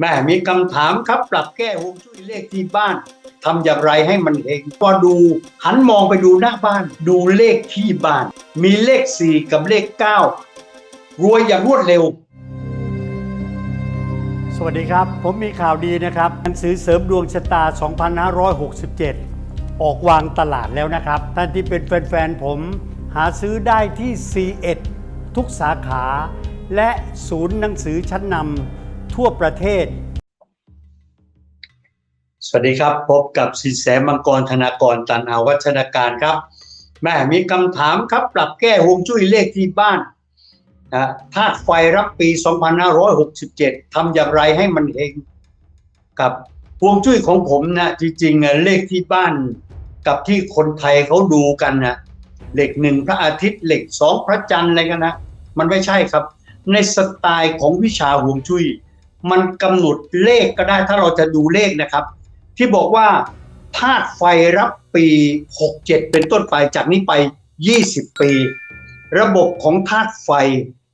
แม่มีคำถามครับปรับแก้ฮวงจุ้ยเลขที่บ้านทำอย่างไรให้มันเฮงพอดูหันมองไปดูหน้าบ้าน ดูเลขที่บ้าน มีเลขสี่กับเลขเก้ารวยอย่างรวดเร็ว สวัสดีครับ ผมมีข่าวดีนะครับหนังสือเสริมดวงชะตา 2567 ออกวางตลาดแล้วนะครับ ท่านที่เป็นแฟนๆผม หาซื้อได้ที่ C1 ทุกสาขา และศูนย์หนังสือชั้นนำ ทั่วประเทศ สวัสดีครับพบกับสินแสมังกรธนากรตันอาวัฒนาการครับ แม่มีคำถามครับ ปรับแก้ฮวงจุ้ยเลขที่บ้านนะธาตุไฟรับปี 2567ทำอย่างไรให้มันเฮงกับฮวงจุ้ยของผมนะจริงๆเลขที่บ้านกับที่คนไทยเขาดูกันนะเลขหนึ่งพระอาทิตย์เลขสองพระจันทร์อะไรกันนะ มันไม่ใช่ครับ ในสไตล์ของวิชาฮวงจุ้ย มันกำหนดเลขก็ได้ถ้าเราจะดูเลขนะครับ ที่บอกว่าธาตุไฟรับปี 67 เป็นต้นไปจากนี้ไป 20 ปี ระบบของธาตุไฟ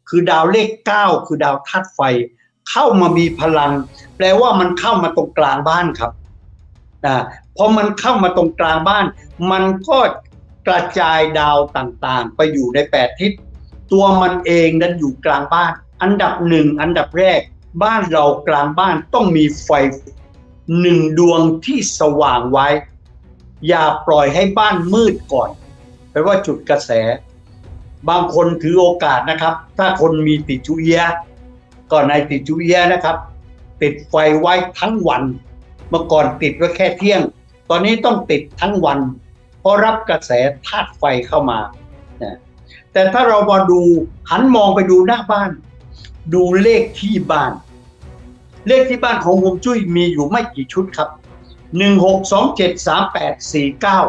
คือดาวเลข 9 คือดาวธาตุไฟ เข้ามามีพลัง แปลว่ามันเข้ามาตรงกลางบ้านครับอ่าพอมันเข้ามาตรงกลางบ้าน มันก็กระจายดาวต่างๆ ไปอยู่ใน 8 ทิศตัวมันเองนั้นอยู่กลางบ้าน อันดับหนึ่งอันดับแรก บ้านเรากลางบ้านต้องมีไฟหนึ่งดวงที่สว่างไว้ อย่าปล่อยให้บ้านมืดก่อนแปลว่าจุดกระแส บางคนถือโอกาสนะครับ ถ้าคนมีติดจุเอียะก็ในติดจุเอียะนะครับ ติดไฟไว้ทั้งวันเมื่อก่อนติดไว้แค่เที่ยง ตอนนี้ต้องติดทั้งวัน เพราะรับกระแสธาตุไฟเข้ามาแต่ถ้าเรามาดูหันมองไปดูหน้าบ้าน ดูเลขที่บ้าน เลขที่บ้านของฮวงจุ้ยมีอยู่ไม่กี่ชุดครับหนึ่งหกสองเจ็ดสามแปดสี่เก้า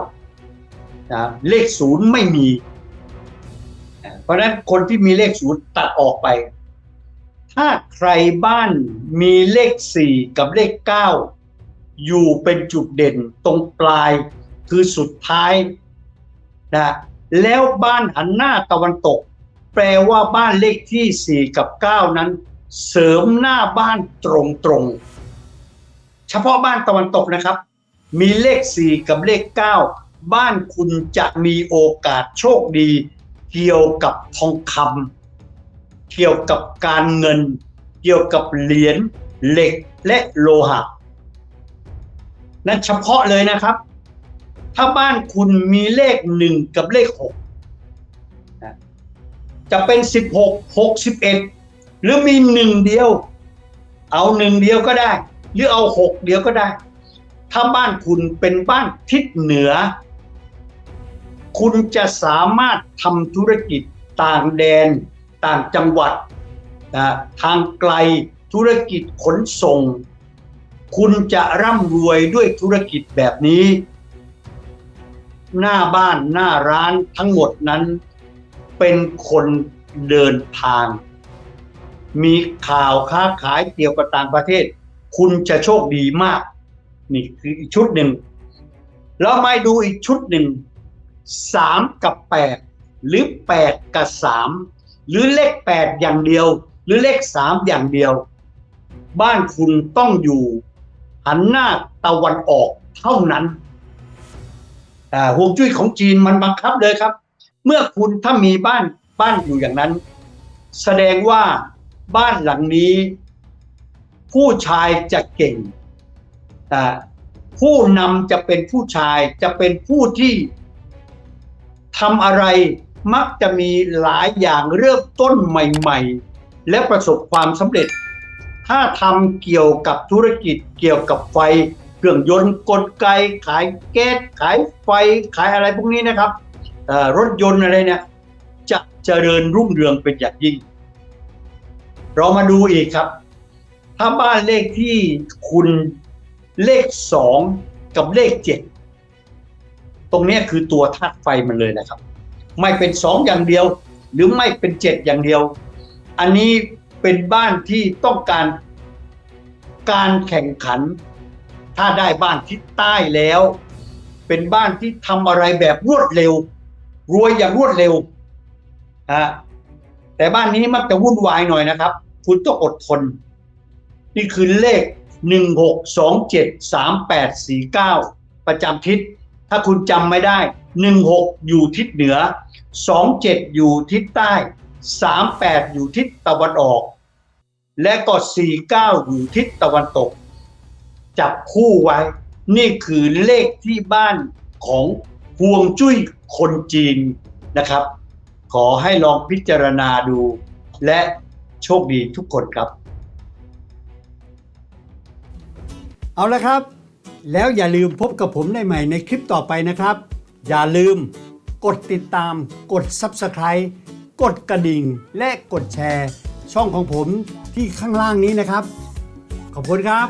นะเลขศูนย์ไม่มี เพราะฉะนั้นคนที่มีเลขศูนย์ตัดออกไป ถ้าใครบ้านมีเลขสี่กับเลขเก้าอยู่เป็นจุดเด่นตรงปลายคือสุดท้ายนะแล้วบ้านหันหน้าตะวันตก แปลว่าบ้านเลขที่สี่กับเก้านั้น เสริมหน้าบ้านตรงตรงๆ เฉพาะบ้านตะวันตกนะครับ มีเลขสี่กับเลขเก้าบ้านคุณจะมีโอกาสโชคดี เกี่ยวกับทองคำเกี่ยวกับการเงิน เกี่ยวกับเหรียญเหล็กและโลหะ นั่นเฉพาะเลยนะครับ ถ้าบ้านคุณมีเลขหนึ่งกับเลขหก จะเป็นสิบหกหกสิบเอ็ดหรือมีหนึ่งเดียว เอาหนึ่งเดียวก็ได้ หรือเอาหกเดียวก็ได้ ถ้าบ้านคุณเป็นบ้านทิศเหนือ คุณจะสามารถทำธุรกิจต่างแดน ต่างจังหวัดนะทางไกลธุรกิจขนส่ง คุณจะร่ำรวยด้วยธุรกิจแบบนี้ หน้าบ้านหน้าร้านทั้งหมดนั้น เป็นคนเดินทาง มีข่าวค้าขายเกี่ยวกับต่างประเทศ คุณจะโชคดีมาก นี่คืออีกชุดหนึ่งแล้วมาดูอีกชุดหนึ่งสามกับแปดหรือแปดกับสามหรือเลขแปดอย่างเดียว หรือเลขสามอย่างเดียว บ้านคุณต้องอยู่หันหน้าตะวันออกเท่านั้นอ่วงจุ้ยของจีนมันบังคับเลยครับ เมื่อคุณถ้ามีบ้านบ้านอยู่อย่างนั้น แสดงว่าบ้านหลังนี้ ผู้ชายจะเก่งอ่าผู้นำจะเป็นผู้ชายจะเป็นผู้ที่ทำอะไรมักจะมีหลายอย่างเริ่มต้นใหม่ ๆ และประสบความสำเร็จ ถ้าทำเกี่ยวกับธุรกิจเกี่ยวกับไฟเครื่องยนต์กลไกขายแก๊สขายไฟขายอะไรพวกนี้นะครับ รถยนต์อะไรเนี่ย จะเจริญรุ่งเรืองเป็นอย่างยิ่ง เรามาดูอีกครับ ถ้าบ้านเลขที่คุณเลขสองกับเลขเจ็ดตรงนี้คือตัวธาตุไฟมันเลยนะครับ ไม่เป็นสองอย่างเดียว หรือไม่เป็นเจ็ดอย่างเดียว อันนี้เป็นบ้านที่ต้องการการแข่งขัน ถ้าได้บ้านทิศใต้แล้ว เป็นบ้านที่ทำอะไรแบบรวดเร็ว รวยอย่างรวดเร็วอะแต่บ้านนี้มักจะวุ่นวายหน่อยนะครับ คุณต้องอดทน นี่คือเลข 16273849 ประจำทิศ ถ้าคุณจำไม่ได้ 16 อยู่ทิศเหนือ 27 อยู่ทิศใต้ 38 อยู่ทิศตะวันออก และก็ 49 อยู่ทิศตะวันตก จับคู่ไว้ นี่คือเลขที่บ้านของห่วงจุ้ย คนจีนนะครับ ขอให้ลองพิจารณาดู และโชคดีทุกคนครับ เอาละครับ แล้วอย่าลืมพบกับผมได้ใหม่ในคลิปต่อไปนะครับ อย่าลืมกดติดตาม กด Subscribe กดกระดิ่ง และกดแชร์ ช่องของผมที่ข้างล่างนี้นะครับ ขอบคุณครับ